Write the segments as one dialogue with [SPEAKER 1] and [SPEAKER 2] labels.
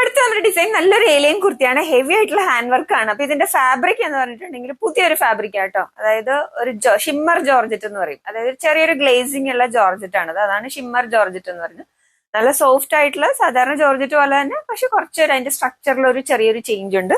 [SPEAKER 1] അടുത്ത നമ്മുടെ ഡിസൈൻ നല്ലൊരു ഏലിയൻ കുർത്തിയാണ്. ഹെവി ആയിട്ടുള്ള ഹാൻഡ് വർക്ക് ആണ്. അപ്പൊ ഇതിന്റെ ഫാബ്രിക് എന്ന് പറഞ്ഞിട്ടുണ്ടെങ്കിൽ പുതിയൊരു ഫാബ്രിക് ആട്ടോ അതായത് ഒരു ഷിമ്മർ ജോർജറ്റ് എന്ന് പറയും. അതായത് ചെറിയൊരു ഗ്ലേസിംഗ് ഉള്ള ജോർജറ്റ് ആണ്. അതാണ് ഷിമ്മർ ജോർജറ്റ് എന്ന് പറയുന്നത്. നല്ല സോഫ്റ്റ് ആയിട്ടുള്ള സാധാരണ ജോർജറ്റ് പോലെ തന്നെ പക്ഷെ കുറച്ചൊരു അതിന്റെ സ്ട്രക്ചറിൽ ഒരു ചെറിയൊരു ചേഞ്ച് ഉണ്ട്.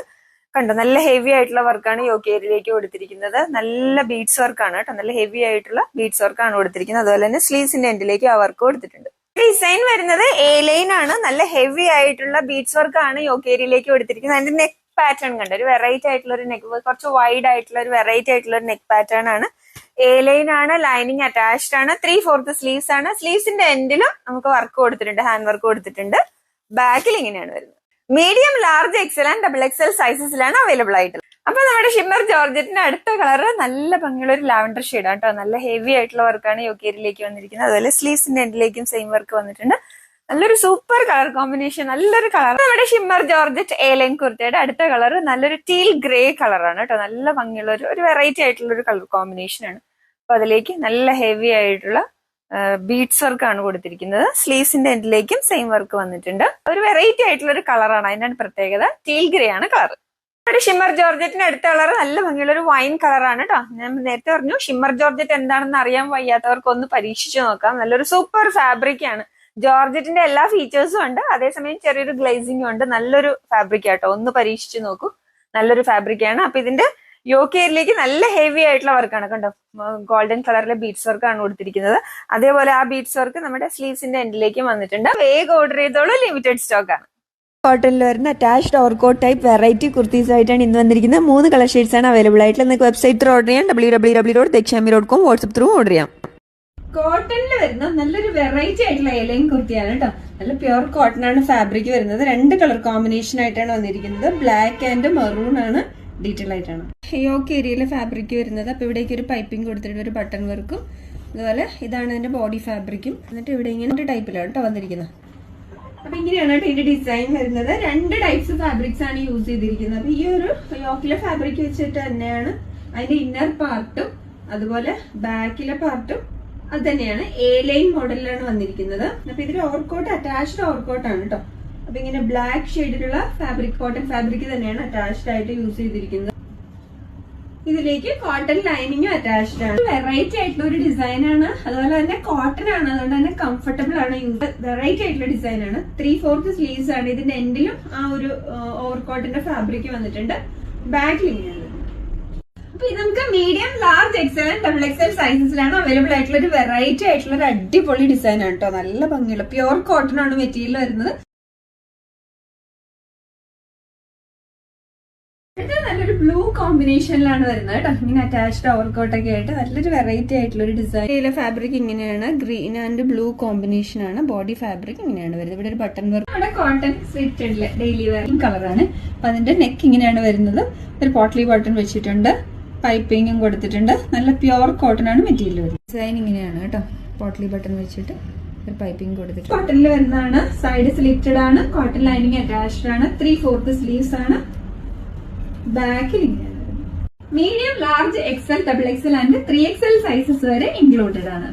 [SPEAKER 1] കണ്ടോ? നല്ല ഹെവി ആയിട്ടുള്ള വർക്കാണ് യോക്കേരിയിലേക്ക് കൊടുത്തിരിക്കുന്നത്. നല്ല ബീഡ്സ് വർക്കാണ് കേട്ടോ നല്ല ഹെവി ആയിട്ടുള്ള ബീഡ്സ് വർക്കാണ് കൊടുത്തിരിക്കുന്നത്. അതുപോലെ തന്നെ സ്ലീവ്സിന്റെ എൻഡിലേക്ക് ആ വർക്ക് കൊടുത്തിട്ടുണ്ട്. ഡിസൈൻ വരുന്നത് എ ലൈൻ ആണ്. നല്ല ഹെവി ആയിട്ടുള്ള ബീഡ്സ് വർക്ക് ആണ് യോക്കേരിയിലേക്ക് കൊടുത്തിരിക്കുന്നത് അതിന്റെ നെക്ക് പാറ്റേൺ കണ്ട. ഒരു വെറൈറ്റി ആയിട്ടുള്ള ഒരു നെക്ക് കുറച്ച് വൈഡ് ആയിട്ടുള്ള ഒരു വെറൈറ്റി ആയിട്ടുള്ള ഒരു നെക്ക് പാറ്റേൺ ആണ്. എ ലൈൻ ആണ് ലൈനിങ് അറ്റാച്ച്ഡ് ആണ് ത്രീ ഫോർത്ത് സ്ലീവ്സ് ആണ്. സ്ലീവ്സിന്റെ എൻഡിലും നമുക്ക് വർക്ക് കൊടുത്തിട്ടുണ്ട് ഹാൻഡ് വർക്ക് കൊടുത്തിട്ടുണ്ട് ബാക്കിൽ ഇങ്ങനെയാണ് വരുന്നത്. Medium large XL and double XL സൈസസിലാണ് available ആയിട്ടുള്ളത്. അപ്പൊ നമ്മുടെ ഷിമ്മർ ജോർജറ്റിന്റെ അടുത്ത കളർ നല്ല ഭംഗിയുള്ള ഒരു ലാവൻഡർ ഷെയ്ഡാണ് കേട്ടോ നല്ല ഹെവി ആയിട്ടുള്ള വർക്കാണ് യോക്കേരിയിലേക്ക് വന്നിരിക്കുന്നത്. അതുപോലെ സ്ലീവ്സിന്റെ എൻഡിലേക്കും സെയിം വർക്ക് വന്നിട്ടുണ്ട്. നല്ലൊരു സൂപ്പർ കളർ കോമ്പിനേഷൻ നല്ലൊരു കളർ നമ്മുടെ ഷിമ്മർ ജോർജറ്റ് ഏലൈൻ കുർത്തയുടെ അടുത്ത കളർ നല്ലൊരു ടീൽ ഗ്രേ കളറാണ് കേട്ടോ നല്ല ഭംഗിയുള്ള ഒരു ഒരു വെറൈറ്റി ആയിട്ടുള്ള ഒരു കളർ കോമ്പിനേഷൻ ആണ്. അപ്പൊ അതിലേക്ക് നല്ല ഹെവി ആയിട്ടുള്ള ബീഡ്സ് വർക്കാണ് കൊടുത്തിരിക്കുന്നത്. സ്ലീവ്സിന്റെ എൻഡിലേക്കും സെയിം വർക്ക് വന്നിട്ടുണ്ട്. ഒരു വെറൈറ്റി ആയിട്ടുള്ള ഒരു കളറാണ് അതിനാണ് പ്രത്യേകത. ടീൽ ഗ്രേ ആണ് കളർ നമ്മുടെ ഷിമ്മർ ജോർജറ്റിന് അടുത്ത കളർ നല്ല ഭംഗിയുള്ള ഒരു വൈൻ കളറാണ് കേട്ടോ ഞാൻ നേരത്തെ പറഞ്ഞു ഷിമ്മർ ജോർജറ്റ് എന്താണെന്ന് അറിയാൻ വയ്യാത്തവർക്ക് ഒന്ന് പരീക്ഷിച്ചു നോക്കാം. നല്ലൊരു സൂപ്പർ ഫാബ്രിക് ആണ്. ജോർജറ്റിന്റെ എല്ലാ ഫീച്ചേഴ്സും ഉണ്ട്. അതേസമയം ചെറിയൊരു ഗ്ലേസിംഗും ഉണ്ട്. നല്ലൊരു ഫാബ്രിക് ആട്ടോ. ഒന്ന് പരീക്ഷിച്ചു നോക്കൂ. നല്ലൊരു ഫാബ്രിക് ആണ്. അപ്പൊ ഇതിന്റെ യോക്കേരിലേക്ക് നല്ല ഹെവി ആയിട്ടുള്ള വർക്കാണ് കണ്ടോ. ഗോൾഡൻ കളറിലെ ബീഡ്സ് വർക്ക് ആണ് കൊടുത്തിരിക്കുന്നത്. അതേപോലെ ആ ബീഡ്സ് വർക്ക് നമ്മുടെ സ്ലീവ്സിന്റെ എൻഡിലേക്കും വന്നിട്ടുണ്ട്. വേഗം ഓർഡർ ചെയ്തോളൂ. ലിമിറ്റഡ് സ്റ്റോക്ക് ആണ്.
[SPEAKER 2] കോട്ടണിൽ വരുന്ന അറ്റാച്ച്ഡ് ഓർക്കോട്ട് ടൈപ്പ് വെറൈറ്റി കുർത്തീസ് ആയിട്ടാണ് ഇന്ന് വന്നിരിക്കുന്നത്. മൂന്ന് കളർ ഷെയ്ഡ്സ് ആണ് അവൈലബിൾ ആയിട്ടുള്ളത്. നിങ്ങൾക്ക് വെബ്സൈറ്റ് ത്രൂ ഓർഡർ ചെയ്യാം. W W W dot Dakshami dot com WhatsApp through order ചെയ്യാം.
[SPEAKER 1] കോട്ടണിൽ വരുന്ന നല്ലൊരു വെറൈറ്റി ആയിട്ടുള്ള ഏലയും കുർത്തിയാണ് കേട്ടോ നല്ല പ്യുർ കോട്ടൺ ആണ് ഫാബ്രിക് വരുന്നത്. രണ്ട് കളർ കോമ്പിനേഷൻ ആയിട്ടാണ് വന്നിരിക്കുന്നത്. ബ്ലാക്ക് ആൻഡ് മെറൂൺ ആണ് ഡീറ്റെയിൽ ആയിട്ടാണ്. യോക്ക് ഏരിയയിലെ ഫാബ്രിക് വരുന്നത്. അപ്പൊ ഇവിടേക്ക് ഒരു പൈപ്പിംഗ് കൊടുത്തിട്ട് ഒരു ബട്ടൺ വർക്കും അതുപോലെ ഇതാണ് അതിന്റെ ബോഡി ഫാബ്രിക്കും എന്നിട്ട് ഇവിടെ ഇങ്ങനെ ടൈപ്പിലാണ് കേട്ടോ വന്നിരിക്കുന്നത്. അപ്പൊ ഇങ്ങനെയാണ് കേട്ടോ ഇതിന്റെ ഡിസൈൻ വരുന്നത്. രണ്ട് ടൈപ്സ് ഫാബ്രിക്സ് ആണ് യൂസ് ചെയ്തിരിക്കുന്നത്. അപ്പൊ ഈ ഒരു യോക്കിലെ ഫാബ്രിക് വെച്ചിട്ട് തന്നെയാണ് അതിന്റെ ഇന്നർ പാർട്ടും അതുപോലെ ബാക്കിലെ പാർട്ടും അത് തന്നെയാണ് എ ലൈൻ മോഡലിലാണ് വന്നിരിക്കുന്നത്. അപ്പൊ ഇതിൽ ഓവർകോട്ട് അറ്റാച്ച്ഡ് ഓവർകോട്ട് ആണ് കേട്ടോ. അപ്പൊ ഇങ്ങനെ ബ്ലാക്ക് ഷെയ്ഡിലുള്ള ഫാബ്രിക് കോട്ടൺ ഫാബ്രിക് തന്നെയാണ് അറ്റാച്ച്ഡ് ആയിട്ട് യൂസ് ചെയ്തിരിക്കുന്നത്. ഇതിലേക്ക് കോട്ടൺ ലൈനിങ് അറ്റാച്ച്ഡ് ആണ്. വെറൈറ്റി ആയിട്ടുള്ള ഒരു ഡിസൈൻ ആണ്. അതുപോലെ തന്നെ കോട്ടൺ ആണ്. അതുകൊണ്ട് തന്നെ കംഫർട്ടബിൾ ആണ്. വെറൈറ്റി ആയിട്ടുള്ള ഡിസൈൻ ആണ്. ത്രീ ഫോർത്ത് സ്ലീവ്സ് ആണ്. ഇതിന്റെ എൻഡിലും ആ ഒരു ഓവർ കോട്ടിന്റെ ഫാബ്രിക് വന്നിട്ടുണ്ട്. ബാക്ക് ഇങ്ങനെയാണ് അപ്പൊ ഇത് നമുക്ക് medium large XL double XL സൈസസിലാണ് available ആയിട്ടുള്ള ഒരു വെറൈറ്റി ആയിട്ടുള്ള ഒരു അടിപൊളി ഡിസൈൻ ആണ് കേട്ടോ നല്ല ഭംഗിയുള്ള. പ്യുവർ കോട്ടൺ ആണ് മെറ്റീരിയൽ വരുന്നത്. ഇത് നല്ലൊരു ബ്ലൂ കോമ്പിനേഷനിലാണ് വരുന്നത് കേട്ടോ. ഇങ്ങനെ അറ്റാച്ച്ഡ് ഓവർകോട്ട് ഒക്കെ ആയിട്ട് നല്ലൊരു വെറൈറ്റി ആയിട്ടുള്ള ഒരു ഡിസൈൻ ഇതിലെ ഫാബ്രിക് ഇങ്ങനെയാണ്. ഗ്രീൻ ആൻഡ് ബ്ലൂ കോമ്പിനേഷൻ ആണ്. ബോഡി ഫാബ്രിക് ഇങ്ങനെയാണ് വരുന്നത്. ഇവിടെ ഒരു ബട്ടൺ വർക്ക് ഇവിടെ കോട്ടൺ സ്ലിറ്റഡിലെ ഡെയിലി വെയറിംഗ് കളറാണ് അപ്പൊ അതിന്റെ നെക്ക് ഇങ്ങനെയാണ് വരുന്നത്. ഒരു പോട്ട്ലി ബട്ടൺ വെച്ചിട്ടുണ്ട്. പൈപ്പിങ്ങും കൊടുത്തിട്ടുണ്ട്. നല്ല പ്യുവർ കോട്ടൺ ആണ് മെറ്റീരിയൽ വരുന്നത്. ഡിസൈൻ ഇങ്ങനെയാണ് കേട്ടോ. പോട്ട്ലി ബട്ടൺ വെച്ചിട്ട് ഒരു പൈപ്പിംഗ് കൊടുത്തിട്ടുണ്ട്. കോട്ടണിൽ വരുന്നതാണ്. സൈഡ് സ്ലിറ്റഡ് ആണ്. കോട്ടൺ ലൈനിങ് അറ്റാച്ച്ഡ് ആണ്. ത്രീ ഫോർത്ത് സ്ലീവ്സ് ആണ്. ബാക്കിൽ ഇങ്ങനെയാണ് medium large XL double XL and three XL sizes വരെ ഇൻക്ലൂഡഡ് ആണ്.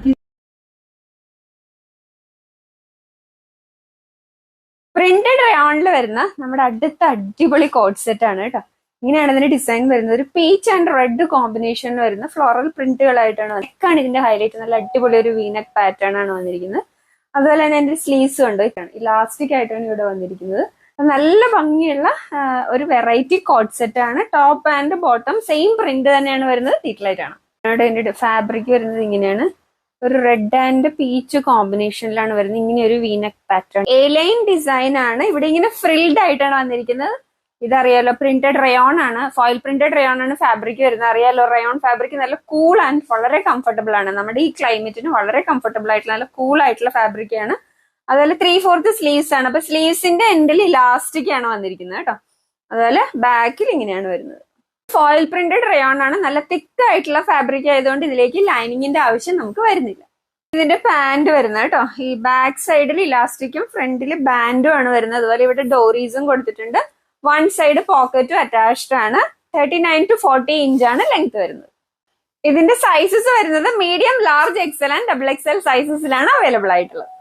[SPEAKER 1] പ്രിന്റഡ് റയോണിൽ വരുന്ന നമ്മുടെ അടുത്ത അടിപൊളി കോഡ് സെറ്റ് ആണ് കേട്ടോ. ഇങ്ങനെയാണ് ഇതിന്റെ ഡിസൈൻ വരുന്നത്. ഒരു പീച്ച് ആൻഡ് റെഡ് കോമ്പിനേഷനിൽ വരുന്ന ഫ്ലോറൽ പ്രിന്റുകളായിട്ടാണ് നെക്കാണ് ഇതിന്റെ ഹൈലൈറ്റ് നല്ല അടിപൊളി ഒരു വീനക് പാറ്റേൺ ആണ് വന്നിരിക്കുന്നത്. അതുപോലെ തന്നെ എന്റെ സ്ലീവ്സ് ഉണ്ട്. ഇലാസ്റ്റിക് ആയിട്ടാണ് ഇവിടെ വന്നിരിക്കുന്നത്. നല്ല ഭംഗിയുള്ള ഒരു വെറൈറ്റി കോട്ട് സെറ്റ് ആണ്. Top and bottom same print തന്നെയാണ് വരുന്നത്. തീറ്റലായിട്ട് ആണ്. അതിന്റെ ഫാബ്രിക് വരുന്നത് ഇങ്ങനെയാണ്. ഒരു റെഡ് ആൻഡ് പീച്ച് കോമ്പിനേഷനിലാണ് വരുന്നത്. ഇങ്ങനെ ഒരു V neck pattern A line design ആണ്. ഇവിടെ ഇങ്ങനെ ഫ്രിൽഡ് ആയിട്ടാണ് വന്നിരിക്കുന്നത്. ഇതറിയാലോ പ്രിന്റഡ് റയോൺ ആണ്. ഫോയിൽ പ്രിന്റഡ് റയോൺ ആണ് ഫാബ്രിക് വരുന്നത്. അറിയാലോ റയോൺ ഫാബ്രിക് നല്ല കൂൾ ആൻഡ് വളരെ കംഫർട്ടബിൾ ആണ്. നമ്മുടെ ഈ ക്ലൈമറ്റിന് വളരെ കംഫർട്ടബിൾ ആയിട്ടുള്ള നല്ല കൂൾ ആയിട്ടുള്ള ഫാബ്രിക് ആണ്. അതുപോലെ ത്രീ ഫോർത്ത് സ്ലീവ്സ് ആണ്. അപ്പൊ സ്ലീവ്സിന്റെ എൻഡിൽ ഇലാസ്റ്റിക് ആണ് വന്നിരിക്കുന്നത് കേട്ടോ. അതുപോലെ ബാക്കിൽ ഇങ്ങനെയാണ് വരുന്നത്. ഫോയിൽ പ്രിന്റഡ് റയോൺ ആണ്. നല്ല തിക്ക് ആയിട്ടുള്ള ഫാബ്രിക് ആയതുകൊണ്ട് ഇതിലേക്ക് ലൈനിങ്ങിന്റെ ആവശ്യം നമുക്ക് വരുന്നില്ല. ഇതിന്റെ പാന്റ് വരുന്നത് കേട്ടോ. ഈ ബാക്ക് സൈഡിൽ ഇലാസ്റ്റിക്കും ഫ്രണ്ടിൽ ബാൻഡും ആണ് വരുന്നത്. അതുപോലെ ഇവിടെ ഡോറീസും കൊടുത്തിട്ടുണ്ട്. വൺ സൈഡ് പോക്കറ്റും അറ്റാച്ച്ഡ് ആണ്. Thirty nine to forty inch ആണ് ലെങ്ത് വരുന്നത്. ഇതിന്റെ സൈസസ് വരുന്നത് medium large XL and double XL സൈസസിലാണ് available ആയിട്ടുള്ളത്.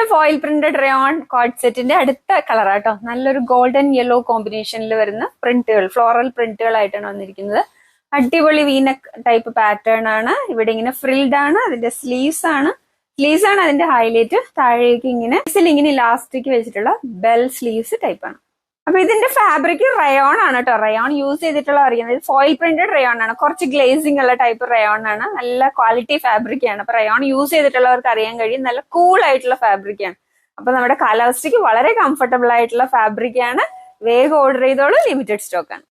[SPEAKER 1] നമ്മുടെ ഫോയിൽ പ്രിന്റഡ് റയോൺ കോഡ് സെറ്റിന്റെ അടുത്ത കളറാട്ടോ നല്ലൊരു ഗോൾഡൻ യെല്ലോ കോമ്പിനേഷനിൽ വരുന്ന പ്രിന്റുകൾ ഫ്ലോറൽ പ്രിന്റുകൾ ആയിട്ടാണ് വന്നിരിക്കുന്നത്. അടിപൊളി വീനക് ടൈപ്പ് പാറ്റേൺ ആണ്. ഇവിടെ ഇങ്ങനെ ഫ്രിൽഡ് ആണ് അതിന്റെ സ്ലീവ്സ് ആണ്. സ്ലീവ്സ് ആണ് അതിന്റെ ഹൈലൈറ്റ് താഴേക്ക് ഇങ്ങനെ ഇങ്ങനെ ഇലാസ്റ്റിക് വെച്ചിട്ടുള്ള ബെൽ സ്ലീവ്സ് ടൈപ്പ് ആണ്. അപ്പൊ ഇതിന്റെ ഫാബ്രിക് റയോൺ ആണ് കേട്ടോ. റയോൺ യൂസ് ചെയ്തിട്ടുള്ള അറിയുന്നത് ഫോയിൽ പ്രിന്റഡ് റയോൺ ആണ്. കുറച്ച് ഗ്ലേസിംഗ് ഉള്ള ടൈപ്പ് റയോൺ ആണ്. നല്ല ക്വാളിറ്റി ഫാബ്രിക് ആണ്. അപ്പൊ റയോൺ യൂസ് ചെയ്തിട്ടുള്ളവർക്ക് അറിയാൻ കഴിയും. നല്ല കൂൾ ആയിട്ടുള്ള ഫാബ്രിക് ആണ്. അപ്പൊ നമ്മുടെ കാലാവസ്ഥയ്ക്ക് വളരെ കംഫർട്ടബിൾ ആയിട്ടുള്ള ഫാബ്രിക് ആണ്. വേഗം ഓർഡർ ചെയ്തോളൂ. ലിമിറ്റഡ് സ്റ്റോക്ക് ആണ്.